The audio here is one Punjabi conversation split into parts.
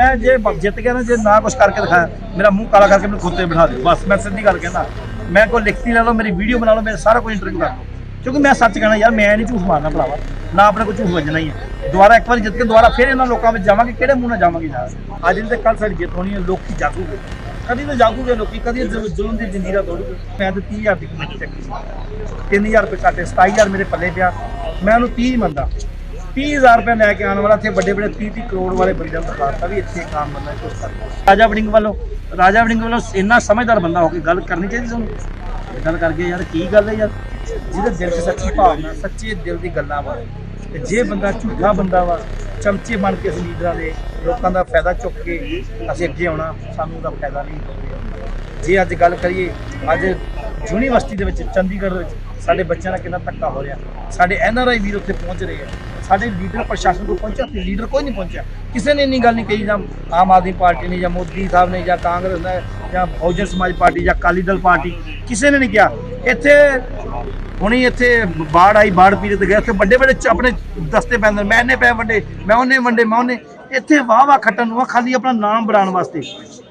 ਮੈਂ ਜੇ ਜਿੱਤ ਗਿਆ ਨਾ, ਜੇ ਨਾ ਕੁਝ ਕਰਕੇ ਦਿਖਾਇਆ, ਮੇਰਾ ਮੂੰਹ ਕਾਲਾ ਕਰਕੇ ਮੈਨੂੰ ਖੁੱਤੇ ਬਿਠਾ ਦਿਓ। ਬਸ, ਮੈਂ ਸਿੱਧੀ ਗੱਲ ਕਹਿੰਦਾ, ਮੈਂ ਕੋਈ ਲਿਖਤੀ ਲੈ ਲਓ, ਮੇਰੀ ਵੀਡੀਓ ਬਣਾ ਲਓ ਮੇਰਾ ਸਾਰਾ ਕੁਝ ਇੰਟਰਵਿਊ ਕਰ ਲਓ ਕਿਉਂਕਿ ਮੈਂ ਸੱਚ ਕਹਿਣਾ, ਯਾਰ, ਮੈਂ ਨਹੀਂ ਝੂਠ ਮਾਰਨਾ ਭਰਾਵਾ। ਨਾ ਆਪਣੇ ਕੋਲ ਝੂਠ ਵੱਜਣਾ ਹੀ ਹੈ। ਦੁਬਾਰਾ ਇੱਕ ਵਾਰੀ ਜਿੱਤ ਕੇ, ਦੁਬਾਰਾ ਫਿਰ ਇਹਨਾਂ ਲੋਕਾਂ ਵਿੱਚ ਜਾਵਾਂਗੇ, ਕਿਹੜੇ ਮੂੰਹ ਨਾਲ ਜਾਵਾਂਗੇ ਯਾਰ? ਅੱਜ ਨਹੀਂ ਤੇ ਕੱਲ ਸਾਡੀ ਜਿੱਤ ਹੋਣੀ ਹੈ, ਲੋਕੀ ਜਾਗੂਗੇ। ਕਦੀ ਤਾਂ ਜਾਗੂਗੇ ਲੋਕੀ, ਕਦੀ ਜ਼ੁ- ਜ਼ੁਲਮ ਦੀ ਜੰਜੀਰਾਂ ਤੋੜੂਗੇ। ਮੈਂ ਤਾਂ 30000 ਦੀ ਕਮੇਟੀ ਚੱਕੀ ਸੀ। 3000 ਰੁਪਏ ਕਾਟੇ 27000 ਮੇਰੇ ਪੱਲੇ ਪਿਆ। ਮੈਂ ਉਹਨੂੰ 30 ਮੰਨਦਾ। 30000 ਰੁਪਏ ਲੈ ਕੇ ਆਉਣ ਵਾਲਾ ਇੱਥੇ ਵੱਡੇ ਵੱਡੇ 30 30 ਕਰੋੜ ਵਾਲੇ ਬੰਦਿਆਂ ਨੂੰ ਦਿਖਾਤਾ ਵੀ ਇੱਥੇ ਕੰਮ ਬੰਦਾ ਕੁਝ ਕਰਦਾ ਰਾਜਾ ਵੜਿੰਗ ਵੱਲੋਂ, ਰਾਜਾ ਵੜਿੰਗ ਵੱਲੋਂ ਇੰਨਾ ਸਮਝਦਾਰ ਬੰਦਾ ਹੋ ਕੇ ਗੱਲ ਕਰਨੀ ਚਾਹੀਦੀ ਸਾਨੂੰ ਗੱਲ ਕਰਕੇ ਯਾਰ ਕੀ ਗੱਲ ਹੈ ਯਾਰ? ਜਿਹਦੇ ਦਿਲ 'ਚ ਸੱਚੀ ਭਾਵਨਾ, ਸੱਚੇ ਦਿਲ ਦੀ ਗੱਲਾਂ ਵਾ। ਤੇ ਜੇ ਬੰਦਾ ਝੂਠਾ ਬੰਦਾ ਵਾ, ਚਮਚੇ ਬਣ ਕੇ ਅਸੀਂ ਲੀਡਰਾਂ ਦੇ, ਲੋਕਾਂ ਦਾ ਫਾਇਦਾ ਚੁੱਕ ਕੇ ਅਸੀਂ ਅੱਗੇ ਆਉਣਾ, ਸਾਨੂੰ ਉਹਦਾ ਫਾਇਦਾ ਨਹੀਂ ਜੇ ਅੱਜ ਗੱਲ ਕਰੀਏ, ਅੱਜ ਯੂਨੀਵਰਸਿਟੀ ਦੇ ਵਿੱਚ, ਚੰਡੀਗੜ੍ਹ ਦੇ ਵਿੱਚ ਸਾਡੇ ਬੱਚਿਆਂ ਦਾ ਕਿੰਨਾ ਧੱਕਾ ਹੋ ਰਿਹਾ। ਸਾਡੇ ਐਨਆਰਆਈ ਵੀਰ ਉੱਥੇ ਪਹੁੰਚ ਰਹੇ ਆ। ਸਾਡੇ ਲੀਡਰ ਪ੍ਰਸ਼ਾਸਨ ਕੋਲ ਪਹੁੰਚਿਆ ਤੇ ਲੀਡਰ ਕੋਈ ਨਹੀਂ ਪਹੁੰਚਿਆ। ਕਿਸੇ ਨੇ ਇੰਨੀ ਗੱਲ ਨਹੀਂ ਕਹੀ ਜਾਂ ਆਮ ਆਦਮੀ ਪਾਰਟੀ ਨੇ ਜਾਂ ਮੋਦੀ ਸਾਹਿਬ ਨੇ ਜਾਂ ਕਾਂਗਰਸ ਨੇ ਜਾਂ ਬਹੁਜਨ ਸਮਾਜ ਪਾਰਟੀ ਜਾਂ ਅਕਾਲੀ ਦਲ ਪਾਰਟੀ, ਕਿਸੇ ਨੇ ਨਹੀਂ ਕਿਹਾ। ਇੱਥੇ ਹੁਣੀ ਇੱਥੇ ਬਾੜ ਆਈ, ਬਾੜ ਪੀੜਤ ਗਏ, ਉੱਥੇ ਵੱਡੇ ਵੱਡੇ ਆਪਣੇ ਦਸਤੇ ਪੈਂਦੇ ਮੈਂ ਇਹਨੇ ਪੈ ਵੱਡੇ, ਮੈਂ ਉਹਨੇ ਵੰਡੇ, ਮੈਂ ਉਹਨੇ ਇੱਥੇ ਵਾਹ ਵਾਹ ਖੱਟਣ ਨੂੰ ਖਾਲੀ ਆਪਣਾ ਨਾਮ ਬਣਾਉਣ ਵਾਸਤੇ।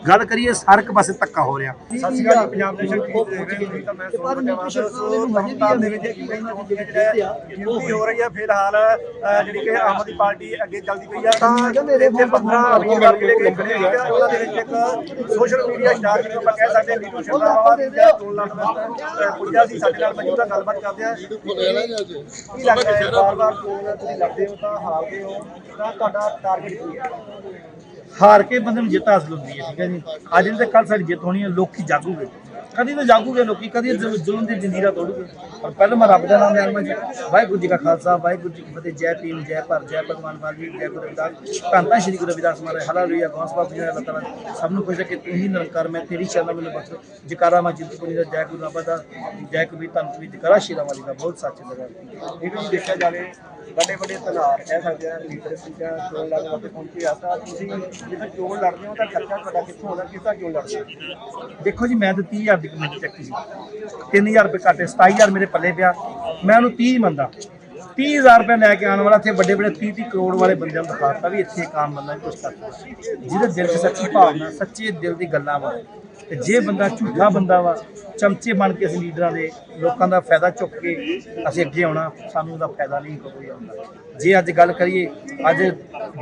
ਗੱਲ ਕਰੀਏ ਹਰ ਇੱਕ ਪਾਸੇ ਧੱਕਾ ਹੋ ਰਿਹਾ। ਸਤਿ ਸ਼੍ਰੀ ਅਕਾਲ ਜੀ, ਪੰਜਾਬ ਨੇਸ਼ਨ ਟੀਵੀ ਦੇਖ ਰਹੇ ਹੋ ਤਾਂ ਮੈਂ ਸੋਚ ਰਿਹਾ ਹਾਂ ਸੋ ਤਰਨਤਾਰਨ ਦੇ ਵਿੱਚ ਇੱਕ ਕਈ ਚੋਣ ਦੇ ਵਿੱਚ ਗਿਣਤੀ ਹੋ ਰਹੀ ਹੈ ਫਿਲਹਾਲ ਅਹ, ਜਿਹੜੀ ਕਿ ਆਮ ਆਦਮੀ ਪਾਰਟੀ ਅੱਗੇ ਚੱਲਦੀ ਪਈ ਆ। ਤਾਂ ਇੱਥੇ 15 ਉਮੀਦਵਾਰ ਜਿਹੜੇ ਕਿ ਖੜੇ ਹੋਏ ਆ ਉਹਨਾਂ ਦੇ ਵਿੱਚ ਇੱਕ ਸੋਸ਼ਲ ਮੀਡੀਆ ਸਟਾਰ ਜਿਹਨੂੰ ਆਪਾਂ ਕਹਿ ਸਕਦੇ ਹਾਂ ਨੀਤੂ ਸ਼ਰਮਾ ਜਿਹੜਾ ਚੋਣ ਲੜਨ ਵਾਸਤੇ ਪੁੱਜਾ ਸੀ ਸਾਡੇ ਨਾਲ ਮੌਜੂਦਾ ਗੱਲਬਾਤ ਕਰਦੇ ਆ। ਕੀ ਲੱਗਦਾ ਹੈ ਬਾਰ-ਬਾਰ ਚੋਣ ਤੁਸੀਂ ਲੜਦੇ ਹੋ ਤਾਂ ਹਾਰਦੇ ਹੋ ਤਾਂ ਤੁਹਾਡਾ ਟਾਰਗੇਟ ਕੀ ਹੈ? ਹਾਰ ਕੇ ਬੰਦੇ ਨੂੰ ਜਿੱਤ ਹਾਸਲ ਹੁੰਦੀ ਹੈ, ਠੀਕ ਹੈ ਜੀ? ਅੱਜ ਨਹੀਂ ਤੇ ਕੱਲ ਸਾਡੀ ਜਿੱਤ ਹੋਣੀ ਹੈ, ਲੋਕੀ ਜਾਗੂਗੇ ਕਦੀ ਤਾਂ ਜਾਗੂਗੇ ਲੋਕੀ, ਕਦੀ ਜ਼ੁਲਮ ਦੀ ਜੰਜੀਰਾਂ ਤੋੜੂਗੇ। ਪਰ ਪਹਿਲਾਂ ਮੈਂ ਰੱਬ ਦਾ ਨਾਮ ਲੈਣਾ ਜੀ ਵਾਹਿਗੁਰੂ ਜੀ ਕਾ ਖਾਲਸਾ, ਵਾਹਿਗੁਰੂ ਜੀ ਕੀ ਫਤਿਹ, ਜੈ ਭੀਮ, ਜੈ ਭਾਰਤ, ਜੈ ਭਗਵਾਨ ਵਾਲਮੀਕ ਜੈ ਗੁਰੂ ਰਵਿਦਾਸ ਧੰਨ ਸ਼੍ਰੀ ਗੁਰੂ ਰਵਿਦਾਸ ਮਹਾਰਾਜ। ਹਾਲੇਲੂਇਆ ਗੌਸ ਬਾਬੂ ਜੀ, ਅੱਲਾਹ ਤਾਲਾ ਸਭ ਨੂੰ ਖੁਸ਼ ਕਿ ਤੂੰ ਹੀ ਨਿਰੰਕਾਰ, ਮੈਂ ਤੇਰੀ ਸ਼ਰਨ ਮੈਨੂੰ ਬਖਸ਼ ਜਕਾਰਾ ਮੈਂ ਚਿੰਤਪੁਰੀ ਦਾ, ਜੈ ਗੁਰੂ ਨਾਨਕ ਦਾ, ਜੈ ਕਬੀਰ ਧੰਨ ਕਬੀਰ ਜਕਾਰਾ, ਸ਼ੀਰਾ ਵਾਲੀ ਦਾ ਬਹੁਤ ਸੱਚ ਜਗ੍ਹਾ ਇਹ ਵੀ ਦੇਖਿਆ ਜਾਵੇ, ਵੱਡੇ ਵੱਡੇ ਤਨਾਰ ਕਹਿ ਸਕਦੇ ਆ, ਲੀਡਰ ਸੀਗਾ ਚੋਣ ਲੜਨ ਵਾਸਤੇ ਪਹੁੰਚੇ ਆ। ਤਾਂ ਤੁਸੀਂ ਜਦੋਂ ਚੋਣ ਲੜਦੇ ਹੋ, ਤਾਂ ਖਰਚਾ ਤੁਹਾਡਾ ਕਿੱਥੋਂ ਆਉਂਦਾ, ਕਿਸ ਤਰ੍ਹਾਂ ਲੜਦੇ ਦੇਖੋ ਜੀ, ਮੈਂ ਤਾਂ 30000 ਦੀ ਕਮੇਟੀ ਚੱਕੀ ਸੀ 3000 ਰੁਪਏ ਘਾਟੇ 27000 ਮੇਰੇ ਪੱਲੇ ਪਿਆ। ਮੈਂ ਉਹਨੂੰ 30 ਮੰਨਦਾ। 30000 ਰੁਪਏ ਲੈ ਕੇ ਆਉਣ ਵਾਲਾ ਇੱਥੇ ਵੱਡੇ ਵੱਡੇ 30 30 ਕਰੋੜ ਵਾਲੇ ਬੰਦਿਆਂ ਨੂੰ ਦਿਖਾਤਾ ਵੀ ਇੱਥੇ ਕੰਮ ਬੰਦਾ ਕੁਝ ਕਰਦਾ ਜਿਹਦੇ ਦਿਲ 'ਚ ਸੱਚੀ ਭਾਵਨਾ, ਸੱਚੇ ਦਿਲ ਦੀ ਗੱਲਾਂ ਵਾ। ਤੇ ਜੇ ਬੰਦਾ ਝੂਠਾ ਬੰਦਾ ਵਾ, ਚਮਚੇ ਬਣ ਕੇ ਅਸੀਂ ਲੀਡਰਾਂ ਦੇ ਲੋਕਾਂ ਦਾ ਫਾਇਦਾ ਚੁੱਕ ਕੇ ਅਸੀਂ ਅੱਗੇ ਆਉਣਾ, ਸਾਨੂੰ ਉਹਦਾ ਫਾਇਦਾ ਨਹੀਂ ਕੋਈ ਆਉਂਦਾ। ਜੇ ਅੱਜ ਗੱਲ ਕਰੀਏ, ਅੱਜ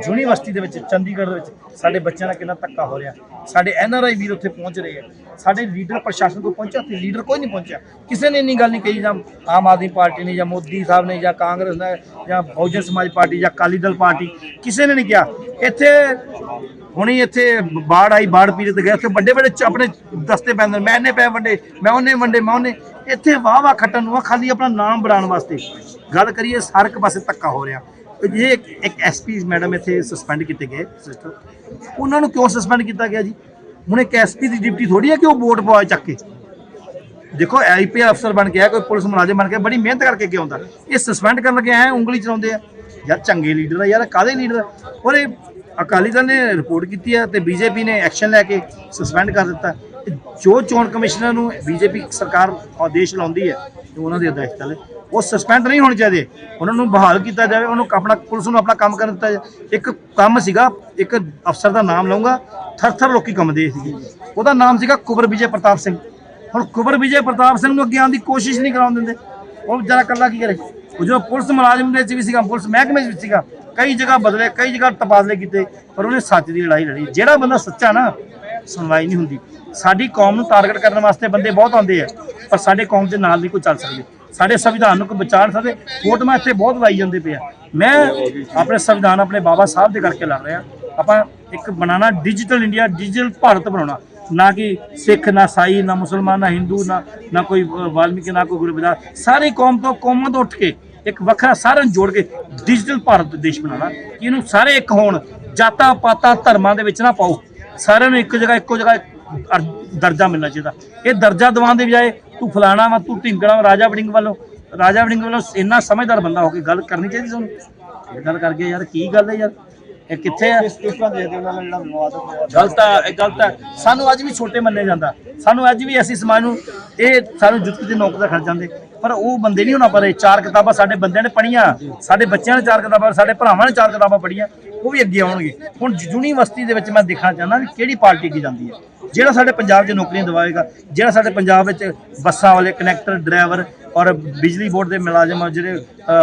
ਯੂਨੀਵਰਸਿਟੀ ਦੇ ਵਿੱਚ, ਚੰਡੀਗੜ੍ਹ ਦੇ ਵਿੱਚ ਸਾਡੇ ਬੱਚਿਆਂ ਦਾ ਕਿੰਨਾ ਧੱਕਾ ਹੋ ਰਿਹਾ। ਸਾਡੇ ਐੱਨ ਆਰ ਆਈ ਵੀਰ ਉੱਥੇ ਪਹੁੰਚ ਰਹੇ ਆ। ਸਾਡੇ ਲੀਡਰ ਪ੍ਰਸ਼ਾਸਨ ਕੋਲ ਪਹੁੰਚਿਆ ਤੇ ਲੀਡਰ ਕੋਈ ਨਹੀਂ ਪਹੁੰਚਿਆ। ਕਿਸੇ ਨੇ ਇੰਨੀ ਗੱਲ ਨਹੀਂ ਕਹੀ ਜਾਂ ਆਮ ਆਦਮੀ ਪਾਰਟੀ ਨੇ ਜਾਂ ਮੋਦੀ ਸਾਹਿਬ ਨੇ ਜਾਂ ਕਾਂਗਰਸ ਨੇ ਜਾਂ ਬਹੁਜਨ ਸਮਾਜ ਪਾਰਟੀ ਜਾਂ ਅਕਾਲੀ ਦਲ ਪਾਰਟੀ, ਕਿਸੇ ਨੇ ਨਹੀਂ ਕਿਹਾ। ਇੱਥੇ ਹੁਣੀ ਇੱਥੇ ਬਾੜ ਆਈ, ਬਾੜ ਪੀੜਤ ਗਏ, ਉੱਥੇ ਵੱਡੇ ਵੱਡੇ ਆਪਣੇ ਦਸਤੇ ਪੈਂਦੇ ਮੈਂ ਇਹਨੇ ਪੈ ਵੰਡੇ, ਮੈਂ ਉਹਨੇ ਵੰਡੇ, ਮੈਂ ਉਹਨੇ। ਇੱਥੇ ਵਾਹ ਵਾਹ ਖੱਟਣ ਨੂੰ ਖਾਲੀ ਆਪਣਾ ਨਾਮ ਬਣਾਉਣ ਵਾਸਤੇ। ਗੱਲ ਕਰੀਏ, ਹਰ ਇੱਕ ਪਾਸੇ ਧੱਕਾ ਹੋ ਰਿਹਾ। ਇਹ ਇੱਕ- ਇੱਕ ਐਸਪੀ ਮੈਡਮ ਇੱਥੇ ਸਸਪੈਂਡ ਕੀਤੇ ਗਏ ਸਿਸਟਰ ਉਹਨਾਂ ਨੂੰ ਕਿਉਂ ਸਸਪੈਂਡ ਕੀਤਾ ਗਿਆ ਜੀ? ਹੁਣ ਇੱਕ ਐਸਪੀ ਦੀ ਡਿਊਟੀ ਥੋੜੀ ਹੈ ਕਿ ਉਹ ਵੋਟ ਪਵਾਏ ਚੱਕ ਕੇ? ਦੇਖੋ ਆਈਪੀ ਅਫਸਰ ਬਣ ਕੇ ਆਇਆ ਕੋਈ ਪੁਲਿਸ ਮੁਲਾਜ਼ਮ ਬਣ ਕੇ ਬੜੀ ਮਿਹਨਤ ਕਰਕੇ ਅੱਗੇ ਆਉਂਦਾ ਇਹ ਸਸਪੈਂਡ ਕਰਨ ਲੱਗੇ ਆਏ ਉਂਗਲੀ ਚਲਾਉਂਦੇ ਆ। ਯਾਰ, ਚੰਗੇ ਲੀਡਰ ਆ, ਯਾਰ ਕਾਦੇ ਲੀਡਰ ਔਰ ਇਹ ਅਕਾਲੀ ਦਲ ਨੇ ਰਿਪੋਰਟ ਕੀਤੀ ਆ ਤੇ ਬੀਜੇਪੀ ਨੇ ਐਕਸ਼ਨ ਲੈ ਕੇ ਸਸਪੈਂਡ ਕਰ ਦਿੱਤਾ। ਜੋ ਚੋਣ ਕਮਿਸ਼ਨਰ ਨੂੰ ਬੀਜੇਪੀ ਸਰਕਾਰ ਆਦੇਸ਼ ਲਾਉਂਦੀ ਹੈ ਤੇ ਉਹਨਾਂ ਦੇ ਹਦਾਇਤ ਤਲੇ ਉਹ ਸਸਪੈਂਡ ਨਹੀਂ ਹੋਣੇ ਚਾਹੀਦੇ। ਉਹਨਾਂ ਨੂੰ ਬਹਾਲ ਕੀਤਾ ਜਾਵੇ, ਉਹਨੂੰ ਆਪਣਾ ਪੁਲਿਸ ਨੂੰ ਆਪਣਾ ਕੰਮ ਕਰਨ ਦਿੱਤਾ ਜਾਵੇ। ਇੱਕ ਕੰਮ ਸੀਗਾ, ਇੱਕ ਅਫਸਰ ਦਾ ਨਾਮ ਲਵਾਂਗਾ ਥਰ ਥਰ ਲੋਕੀ ਕੰਮਦੇ ਸੀਗੇ। ਉਹਦਾ ਨਾਮ ਸੀਗਾ ਕੁਬਰ ਵਿਜੇ ਪ੍ਰਤਾਪ ਸਿੰਘ। ਹੁਣ ਕੁਬਰ ਵਿਜੇ ਪ੍ਰਤਾਪ ਸਿੰਘ ਨੂੰ ਅੱਗੇ ਆਉਣ ਦੀ ਕੋਸ਼ਿਸ਼ ਨਹੀਂ ਕਰਾਉਣ ਦਿੰਦੇ। ਉਹ ਵਿਚਾਰਾ ਕੱਲਾ ਕੀ ਕਰੇ? ਉਹ ਜੋ ਪੁਲਿਸ ਮੁਲਾਜ਼ਮ ਦੇ ਵਿੱਚ ਵੀ ਸੀਗਾ, ਪੁਲਿਸ ਮਹਿਕਮੇ ਵਿੱਚ ਵੀ ਸੀਗਾ, ਕਈ ਜਗ੍ਹਾ ਬਦਲੇ, ਕਈ ਜਗ੍ਹਾ ਤਬਾਦਲੇ ਕੀਤੇ, ਪਰ ਉਹਨੇ ਸੱਚ ਦੀ ਲੜਾਈ ਲੜੀ। ਜਿਹੜਾ ਬੰਦਾ ਸੱਚਾ ਨਾ, ਸੁਣਵਾਈ ਨਹੀਂ ਹੁੰਦੀ। ਸਾਡੀ ਕੌਮ ਨੂੰ ਟਾਰਗੇਟ ਕਰਨ ਵਾਸਤੇ ਬੰਦੇ ਬਹੁਤ ਆਉਂਦੇ ਆ, ਪਰ ਸਾਡੇ ਕੌਮ ਦੇ ਨਾਲ ਨਹੀਂ ਕੋਈ ਚੱਲ ਸਕਦੇ। ਸਾਡੇ ਸੰਵਿਧਾਨ ਨੂੰ ਕੋਈ ਬਚਾ ਸਕਦੇ ਫੋਟੋਆਂ ਇੱਥੇ ਬਹੁਤ ਲਾਈ ਜਾਂਦੇ ਪਏ ਆ। ਮੈਂ ਆਪਣੇ ਸੰਵਿਧਾਨ ਆਪਣੇ ਬਾਬਾ ਸਾਹਿਬ ਦੇ ਕਰਕੇ ਲੜ ਰਿਹਾ। ਆਪਾਂ ਇੱਕ ਬਣਾਣਾ ਡਿਜੀਟਲ ਇੰਡੀਆ ਡਿਜੀਟਲ ਭਾਰਤ ਬਣਾਉਣਾ। ਨਾ ਕਿ ਸਿੱਖ, ਨਾ ਸਾਈ, ਨਾ ਮੁਸਲਮਾਨ, ਨਾ ਹਿੰਦੂ, ਨਾ ਨਾ ਕੋਈ ਵਾਲਮੀਕੀ, ਨਾ ਕੋਈ ਗੁਰੂ ਸਾਰੀ ਕੌਮ ਤੋਂ ਕੌਮਾਂ ਤੋਂ ਉੱਠ ਕੇ ਇੱਕ ਵੱਖਰਾ ਸਾਰਿਆਂ ਨੂੰ ਜੋੜ ਕੇ ਡਿਜੀਟਲ ਭਾਰਤ ਦੇਸ਼ ਬਣਾਉਣਾ। ਕਿ ਇਹਨੂੰ ਸਾਰੇ ਇੱਕ ਹੋਣ। ਜਾਤਾਂ, ਪਾਤਾਂ, ਧਰਮਾਂ ਦੇ ਵਿੱਚ ਨਾ ਪਾਓ। ਸਾਰਿਆਂ ਨੂੰ ਇੱਕ ਜਗ੍ਹਾ, ਇੱਕੋ ਜਗ੍ਹਾ ਦਰਜਾ ਮਿਲਣਾ ਚਾਹੀਦਾ। ਇਹ ਦਰਜਾ ਦਿਵਾਉਣ ਦੇ ਬਜਾਏ ਤੂੰ ਫਲਾਣਾ ਵਾ ਤੂੰ ਢਿੰਗਣਾ ਵਾ, ਰਾਜਾ ਵੜਿੰਗ ਵੱਲੋਂ ਰਾਜਾ ਵੜਿੰਗ ਵੱਲੋਂ ਇੰਨਾ ਸਮਝਦਾਰ ਬੰਦਾ ਹੋ ਕੇ ਗੱਲ ਕਰਨੀ ਚਾਹੀਦੀ ਸਾਨੂੰ ਇਹ ਗੱਲ ਕਰਕੇ ਯਾਰ ਕੀ ਗੱਲ ਹੈ ਯਾਰ? ਇਹ ਕਿੱਥੇ ਆ? ਗਲਤ ਹੈ ਇਹ ਗਲਤ ਹੈ ਸਾਨੂੰ ਅੱਜ ਵੀ ਛੋਟੇ ਮੰਨੇ ਜਾਂਦਾ। ਸਾਨੂੰ ਅੱਜ ਵੀ ਅਸੀਂ ਸਮਾਜ ਨੂੰ ਇਹ ਸਾਨੂੰ ਜੁੱਤੀ ਦੇ ਨੋਕ ਦਾ ਖੜ ਜਾਂਦੇ। ਪਰ ਉਹ ਬੰਦੇ ਨਹੀਂ ਹੋਣਾ ਪਰੇ। ਚਾਰ ਕਿਤਾਬਾਂ ਸਾਡੇ ਬੰਦਿਆਂ ਨੇ ਪੜ੍ਹੀਆਂ। ਸਾਡੇ ਬੱਚਿਆਂ ਨੇ ਚਾਰ ਕਿਤਾਬਾਂ ਸਾਡੇ ਭਰਾਵਾਂ ਨੇ ਚਾਰ ਕਿਤਾਬਾਂ ਪੜ੍ਹੀਆਂ। ਉਹ ਵੀ ਅੱਗੇ ਆਉਣਗੇ। ਹੁਣ ਯੂਨੀਵਰਸਿਟੀ ਦੇ ਵਿੱਚ ਮੈਂ ਦੇਖਣਾ ਚਾਹੁੰਦਾ ਵੀ ਕਿਹੜੀ ਪਾਰਟੀ ਕੀ ਜਾਂਦੀ ਹੈ। ਜਿਹੜਾ ਸਾਡੇ ਪੰਜਾਬ 'ਚ ਨੌਕਰੀਆਂ ਦਿਵਾਏਗਾ ਜਿਹੜਾ ਸਾਡੇ ਪੰਜਾਬ ਵਿੱਚ ਬੱਸਾਂ ਵਾਲੇ ਕਨੈਕਟਰ ਡਰਾਈਵਰ ਔਰ ਬਿਜਲੀ ਬੋਰਡ ਦੇ ਮੁਲਾਜ਼ਮ ਜਿਹੜੇ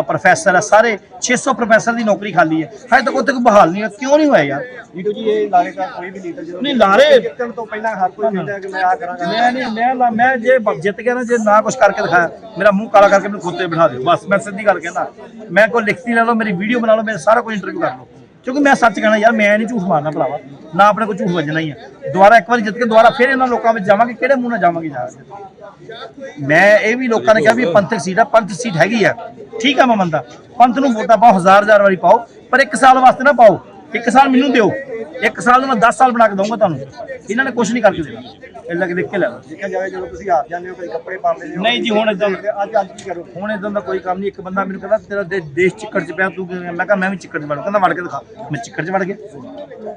ਪ੍ਰੋਫੈਸਰ ਆ ਸਾਰੇ 600 ਪ੍ਰੋਫੈਸਰ ਦੀ ਨੌਕਰੀ ਖਾਲੀ ਹੈ। ਹਜੇ ਤੱਕ ਉੱਥੇ ਕੋਈ ਬਹਾਲ ਨਹੀਂ ਹੋਇਆ। ਕਿਉਂ ਨਹੀਂ ਹੋਇਆ ਯਾਰ? ਨੀਟੂ ਜੀ ਇਹ ਲਾਰੇ ਦਾ ਕੋਈ ਵੀ ਲੀਡਰ ਜਦੋਂ ਨਹੀਂ, ਲਾਰੇ- ਜਿੱਤਣ ਤੋਂ ਪਹਿਲਾਂ ਹਰ ਕੋਈ ਕਹਿੰਦਾ ਕਿ ਮੈਂ ਆ ਕਰਾਂਗਾ। ਮੈਂ ਨਹੀਂ ਮੈਂ ਲਾ- ਮੈਂ ਜੇ ਜਿੱਤ ਗਿਆ ਨਾ ਜੇ ਨਾ ਕੁਝ ਕਰਕੇ ਦਿਖਾਇਆ ਮੇਰਾ ਮੂੰਹ ਕਾਲਾ ਕਰਕੇ ਮੈਨੂੰ ਖੋਤੇ ਬਿਠਾ ਦਿਓ। ਬਸ ਮੈਂ ਸਿੱਧੀ ਗੱਲ ਕਹਿੰਦਾ। ਮੈਂ ਕੋਈ ਲਿਖਤੀ ਲੈ ਲਓ ਮੇਰੀ ਵੀਡੀਓ ਬਣਾ ਲਓ ਮੇਰੇ ਸਾਰਾ ਕੁਝ ਇੰਟਰਵਿਊ ਕਰ ਲਓ ਕਿਉਂਕਿ ਮੈਂ ਸੱਚ ਕਹਿਣਾ ਯਾਰ, ਮੈਂ ਨਹੀਂ ਝੂਠ ਮਾਰਨਾ ਭਰਾਵਾ, ਨਾ ਆਪਣੇ ਕੋਲ ਝੂਠ ਵੱਜਣਾ ਹੀ ਹੈ ਦੁਬਾਰਾ ਇੱਕ ਵਾਰੀ ਜਿੱਤ ਕੇ ਦੁਬਾਰਾ ਫਿਰ ਇਹਨਾਂ ਲੋਕਾਂ ਵਿੱਚ ਜਾਵਾਂਗੇ, ਕਿਹੜੇ ਮੂੰਹ ਨਾਲ ਜਾਵਾਂਗੇ ਯਾਰ? ਮੈਂ ਇਹ ਵੀ ਲੋਕਾਂ ਨੇ ਕਿਹਾ ਵੀ ਪੰਥਕ ਸੀਟ ਆ ਪੰਥ ਸੀਟ ਹੈਗੀ ਆ। ਠੀਕ ਆ ਮੈਂ ਮੰਨਦਾ, ਪੰਥ ਨੂੰ ਵੋਟਾਂ ਪਾਓ ਹਜ਼ਾਰ ਹਜ਼ਾਰ ਵਾਰੀ ਪਾਓ, ਪਰ ਇੱਕ ਸਾਲ ਵਾਸਤੇ ਨਾ ਪਾਓ। ਇੱਕ ਸਾਲ ਮੈਨੂੰ ਦਿਓ। ਇੱਕ ਸਾਲ ਨੂੰ ਮੈਂ 10 ਸਾਲ ਬਣਾ ਕੇ ਦਊਂਗਾ ਤੁਹਾਨੂੰ। ਇਹਨਾਂ ਨੇ ਕੁਝ ਨਹੀਂ ਕਰਕੇ ਦੇਣਾ। ਇਹ ਲੱਗ ਦੇਖ ਕੇ ਲੈ ਲਓ। ਦੇਖਿਆ ਜਾਵੇ ਜਦੋਂ ਤੁਸੀਂ ਹਾਰ ਜਾਂਦੇ ਹੋ ਕਈ ਕੱਪੜੇ ਪਾ ਲੈਂਦੇ ਹੋ ਨਹੀਂ ਜੀ, ਹੁਣ ਏਦਾਂ- ਤੇ ਅੱਜ ਅੱਜ ਕੀ ਕਰੋ? ਹੁਣ ਇਦਾਂ ਦਾ ਕੋਈ ਕੰਮ ਨਹੀਂ। ਇੱਕ ਬੰਦਾ ਮੈਨੂੰ ਕਹਿੰਦਾ ਤੇਰਾ ਦੇ- ਦੇਸ਼ ਚਿੱਕੜ ਚ ਪਿਆ ਤੂੰ ਕਿਵੇਂ? ਮੈਂ ਕਿਹਾ ਮੈਂ ਵੀ ਚਿੱਕੜ ਚ ਵੜ ਕਹਿੰਦਾ ਵੜ ਕੇ ਦਿਖਾ। ਮੈਂ ਚਿੱਕੜ ਚ ਵੜ ਗਿਆ।